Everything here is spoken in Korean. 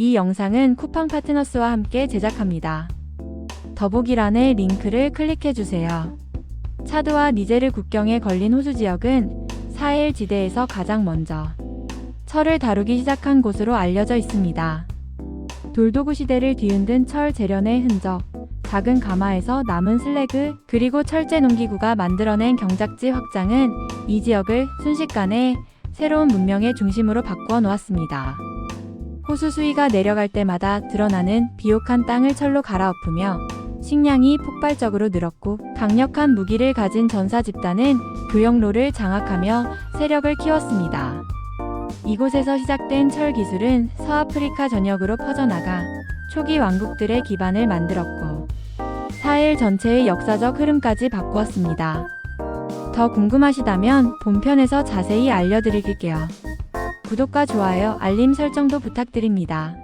이 영상은 쿠팡 파트너스와 함께 제작합니다. 더보기란의 링크를 클릭해주세요. 차드와 니제르 국경에 걸린 호수 지역은 사헬 지대에서 가장 먼저 철을 다루기 시작한 곳으로 알려져 있습니다. 돌도구 시대를 뒤흔든 철 재련의 흔적, 작은 가마에서 남은 슬래그, 그리고 철제 농기구가 만들어낸 경작지 확장은 이 지역을 순식간에 새로운 문명의 중심으로 바꾸어 놓았습니다. 호수 수위가 내려갈 때마다 드러나는 비옥한 땅을 철로 갈아엎으며 식량이 폭발적으로 늘었고 강력한 무기를 가진 전사 집단은 교역로를 장악하며 세력을 키웠습니다. 이곳에서 시작된 철 기술은 서아프리카 전역으로 퍼져나가 초기 왕국들의 기반을 만들었고 사헬 전체의 역사적 흐름까지 바꾸었습니다. 더 궁금하시다면 본편에서 자세히 알려드릴게요. 구독과 좋아요, 알림 설정도 부탁드립니다.